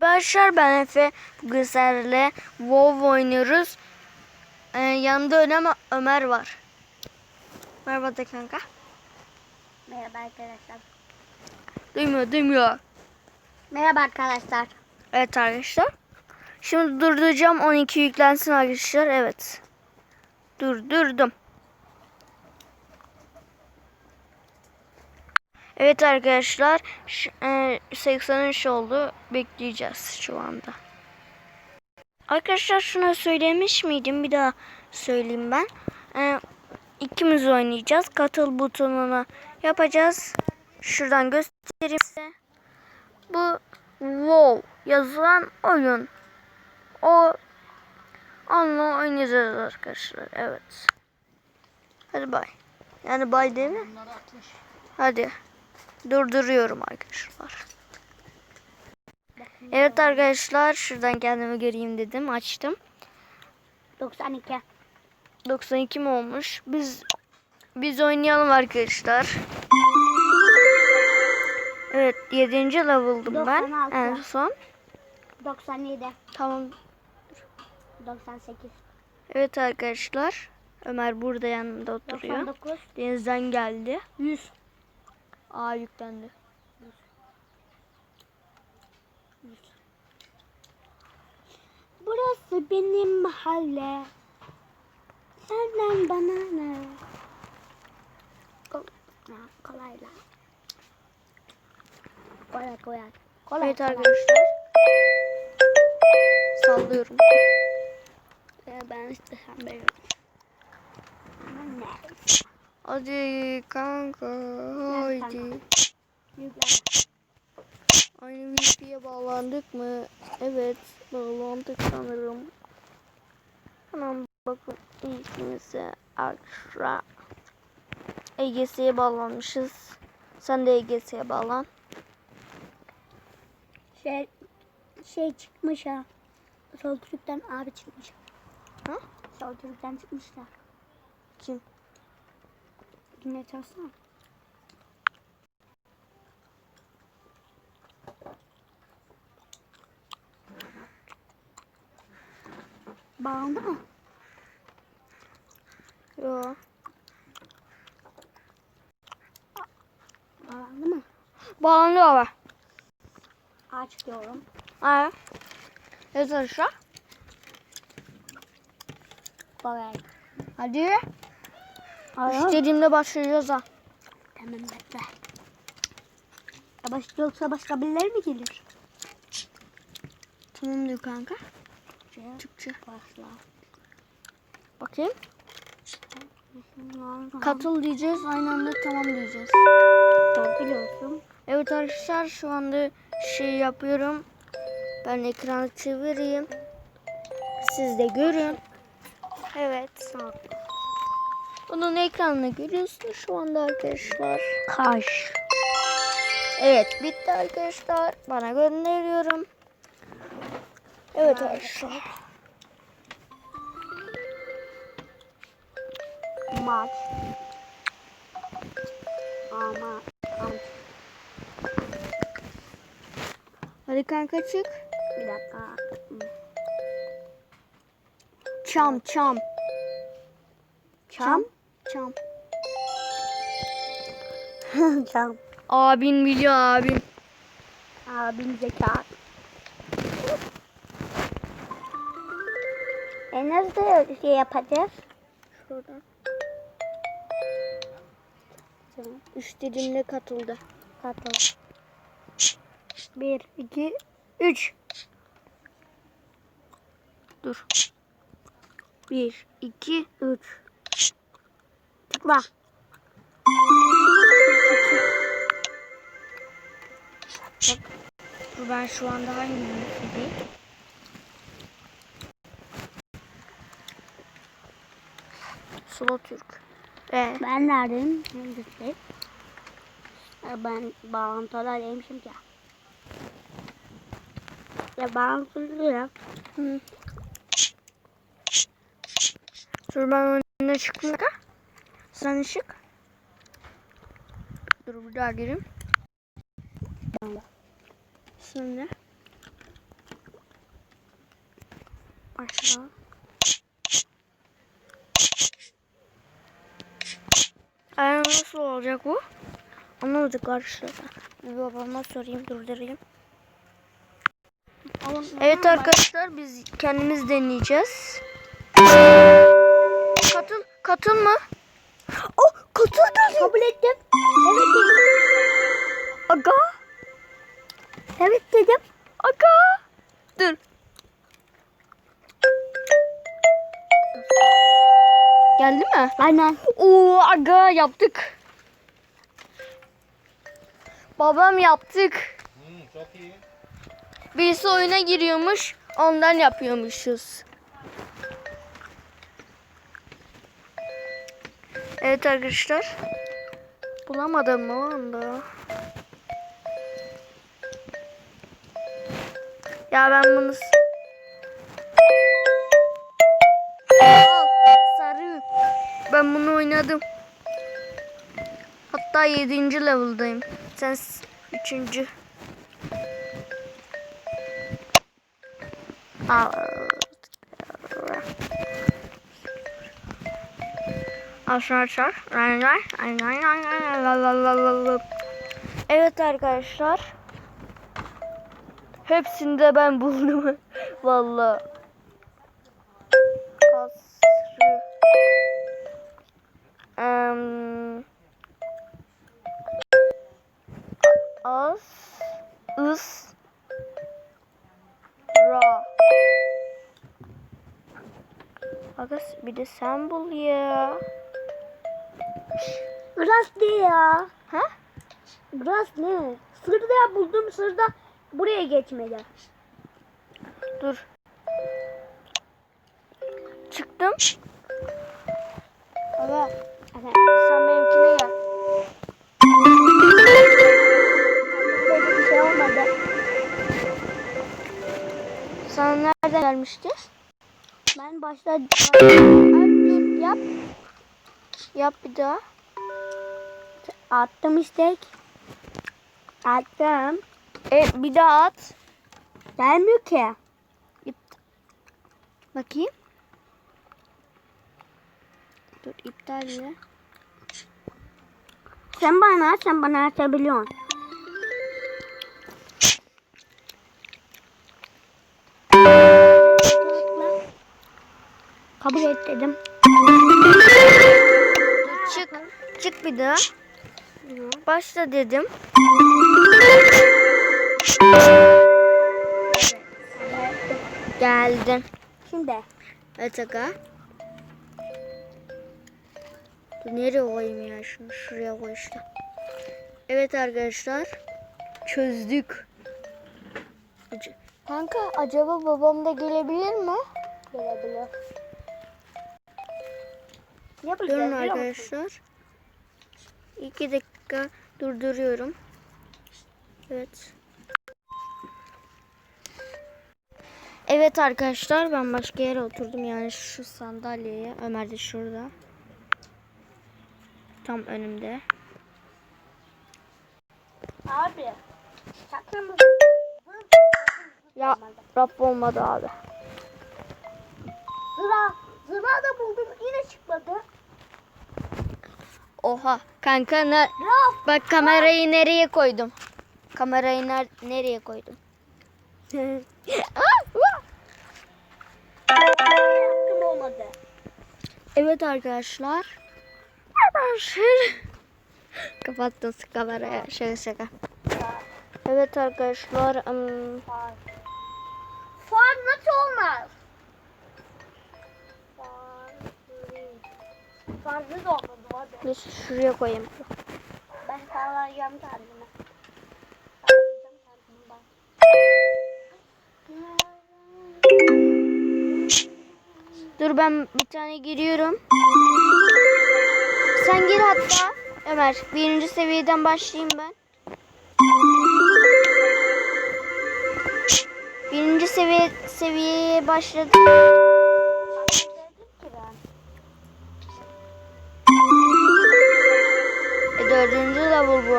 Arkadaşlar ben Efe. Bugün sizlerle WoW oynuyoruz. Ee, yanımda Önem Ömer var. Merhaba de kanka. Merhaba arkadaşlar. Duymuyor duymuyor. Merhaba arkadaşlar. Evet arkadaşlar. Şimdi durduracağım 12 yüklensin arkadaşlar. Evet. Durdurdum. Evet arkadaşlar. ş- e, 83 oldu. Bekleyeceğiz şu anda. Arkadaşlar şuna söylemiş miydim? Bir daha söyleyeyim ben. E, ikimiz oynayacağız. Katıl butonuna yapacağız. Şuradan göstereyim size. Bu WoW yazılan oyun. O onunla oynayacağız arkadaşlar. Evet. Hadi bay. Yani bay değil mi? Hadi. Durduruyorum arkadaşlar. Evet arkadaşlar şuradan kendimi göreyim dedim. Açtım. 92. 92 mi olmuş? Biz biz oynayalım arkadaşlar. Evet 7. level'dım ben 96. en son. 97. Tamam 98. Evet arkadaşlar. Ömer burada yanımda oturuyor. 99. Denizden geldi. 100. Aa yüklendi. Burası benim mahalle. Senden bana ne? Kol ha, kolay la. Kolay kolay. Evet arkadaşlar. Sallıyorum. Ee, ben istesem böyle. Ama ne? Hadi kanka haydi. Aynı VP'ye bağlandık mı? Evet bağlandık sanırım. Hemen bakın ilkimize Akra. EGS'ye bağlanmışız. Sen de EGS'ye bağlan. Şey, şey çıkmış ha. Sol abi çıkmış. Ha? Sol çıkmışlar. Kim? Dinle çalsana. Bağlı mı? Yo. Bağlı mı? Bağlanıyor abi. Aç diyorum. Evet. Evet arkadaşlar. Kolay. Hadi. İstediğimde başlayacağız ha. Tamam bekle. Ya başka yoksa başka birileri mi gelir? Tamam diyor kanka. Türkçe. Başla. Bakayım. Katıl diyeceğiz. Aynı anda tamam diyeceğiz. Çok biliyorsun. Evet arkadaşlar şu anda şey yapıyorum. Ben ekranı çevireyim. Siz de görün. Evet. Bunun ekranını görüyorsunuz şu anda arkadaşlar. Kaş. Evet bitti arkadaşlar. Bana gönderiyorum. Evet arkadaşlar. Maç. Ama. Hadi kanka çık. Bir dakika. Çam çam. Çam. Çam. Çam. Abin biliyor abin. Abim zeka. E nasıl şey yapacağız? Şuradan. Tamam. Üç dilimle katıldı. Katıl. Bir, iki, üç. Dur. Bir, iki, Üç. Tıkla. Dur ben şu anda hangi ülkedeyim? Solo Türk. Ee, Ben neredeyim? Hangisi? Ya ben bağlantıda değilmişim ki. Ya bağlantıda ya. hı. Dur ben önüne çıktım. Sen ışık. Dur bir daha gireyim. Sonra. Aşağı. Ay nasıl olacak bu? Anlamadık arkadaşlar. Bir babama sorayım durdurayım. Evet arkadaşlar biz kendimiz deneyeceğiz. Katıl, katıl mı? Oh, katıl dedi. Kabul ettim. Evet dedim. Aga, Evet dedim. aga. Dur. Geldi mi? Aynen. Oo, aga yaptık. Babam yaptık. Hmm, çok iyi. Birisi oyuna giriyormuş, ondan yapıyormuşuz. Evet arkadaşlar. Bulamadım mı anda? Ya ben bunu... Sarı. Ben bunu oynadım. Hatta 7. level'dayım. Sen 3. Arkadaşlar. Evet arkadaşlar. Hepsini de ben buldum. Vallahi. Kasrı. Em, Az. Is. Ra. Aga bir de sen bul ya. Grass ne ya? Ha? Grass ne? Sırda buldum sırda buraya geçmedi. Dur. Çıktım. Evet. sen benimkine gel. Bir şey olmadı. Sana nereden gelmişti? Ben başta yap. Yap bir daha. attım istek. Attım. E, bir daha at. Gelmiyor ki. İpt- Bakayım. Dur iptal ile. Sen bana sen bana atabiliyorsun. Kabul et dedim. Çık. Çık bir daha. Başla dedim. Geldin. Şimdi Evet aga. Dur nereye koyayım ya şunu? Şuraya koy işte. Evet arkadaşlar. Çözdük. Kanka acaba babam da gelebilir mi? gelebilir. Durun arkadaşlar. İki dakika durduruyorum. Evet. Evet arkadaşlar ben başka yere oturdum yani şu sandalyeye. Ömer de şurada. Tam önümde. Abi. Ya rap olmadı abi. Zıra. Zıra da buldum yine çıkmadı. Oha kanka ne? Raf. Bak kamerayı nereye koydum? Kamerayı ner- nereye koydum? Ah. Evet arkadaşlar. Kapattım kameraya. Şaka şaka. Evet arkadaşlar. ım, Far. Far nasıl olmaz? Da olmadı hadi. dur şuraya koyayım. Ben sağlayacağım ben. Dur ben bir tane giriyorum. Sen gir hatta. Ömer birinci seviyeden başlayayım ben. Birinci seviye seviyeye başladım.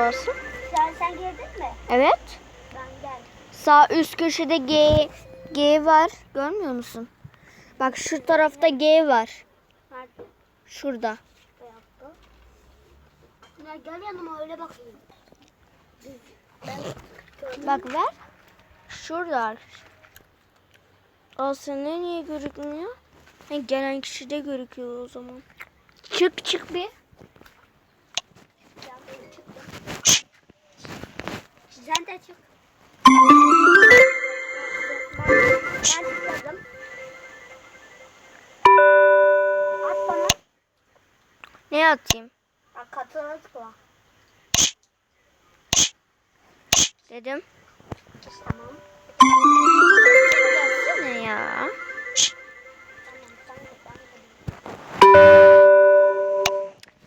Burası. Sen, sen girdin mi? Evet. Ben gel. Sağ üst köşede G G var. Görmüyor musun? Bak şu tarafta G var. Nerede? Şurada. Ya gel yanıma öyle bakayım. Bak ver. Şurada. Aa sende niye görükmüyor? Ha, gelen kişi de görüküyor o zaman. Çık çık bir. Sen de çık. Ben, ben çıkladım. At bana. Ne atayım? Ya katına tıkla. Dedim. Tamam. Gelsene ya.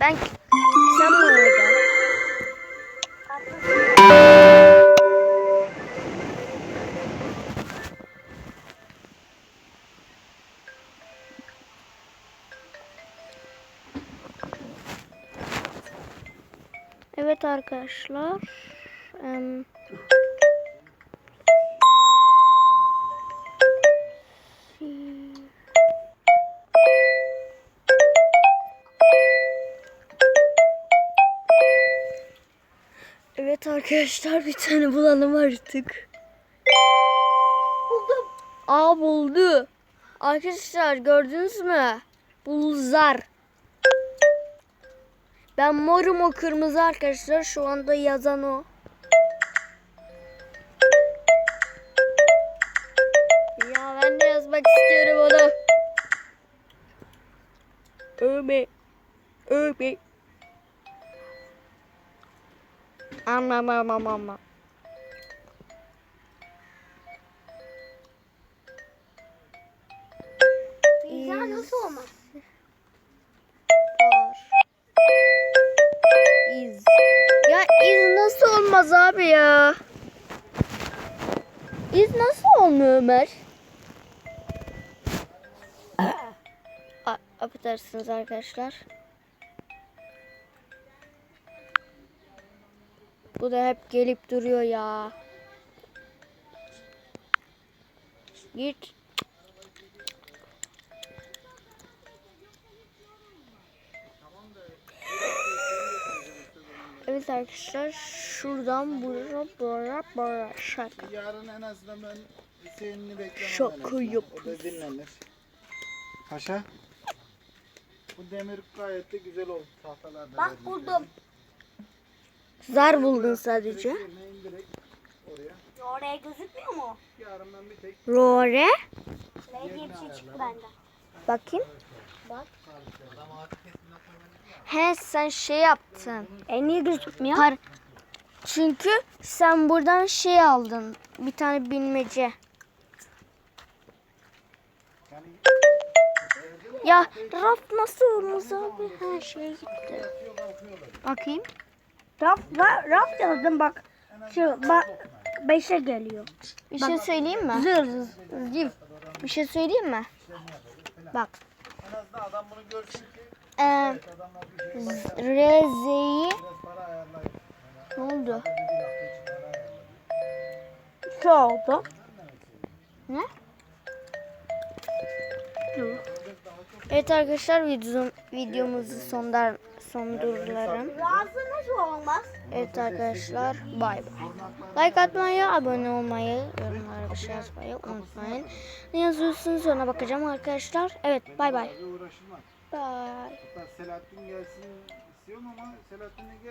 Ben sen bana Evet arkadaşlar. Evet arkadaşlar bir tane bulalım artık. buldum. Aa buldu. Arkadaşlar gördünüz mü? Bulzar. Ben morum o kırmızı arkadaşlar. Şu anda yazan o. Ya ben de yazmak istiyorum onu. Öbe. Öbe. Anlamam ama. Ya abi ya? İz nasıl olmuyor Ömer? A- affedersiniz arkadaşlar. Bu da hep gelip duruyor ya. Git. Evet arkadaşlar şuradan buraya buraya buraya şaka. Yarın en azından ben Hüseyin'i beklemem. Şaka yapıyorsun. dinlenir. Paşa. Bu demir gayet de güzel oldu tahtalarda. Bak buldum. Zar buldun sadece. Oraya gözükmüyor mu? Yarın ben bir tek Rore. Ne diye bir şey çıktı benden. Bakayım. Bak. He sen şey yaptın. E niye gözükmüyor? Par Çünkü sen buradan şey aldın. Bir tane bilmece. Ya raf nasıl olmaz abi? Her şey gitti. Bakayım. Raf, raf, raf yazdım bak. Şu bak 5'e geliyor. Bir şey söyleyeyim mi? Zır zır. Zif. Bir şey söyleyeyim mi? Bak. en azından adam bunu görsün ki Z- Reze'yi ne oldu? Şu oldu. Ne? Evet arkadaşlar video, videomuzu sonlar sondurlarım. Razı nasıl olmaz? Evet arkadaşlar bay bay. Like atmayı, abone olmayı, yorumlara bir şey yazmayı unutmayın. Ne yazıyorsunuz ona bakacağım arkadaşlar. Evet bay bay. Bye. Hatta Selahattin gelsin istiyorum ama Selahattin'e gel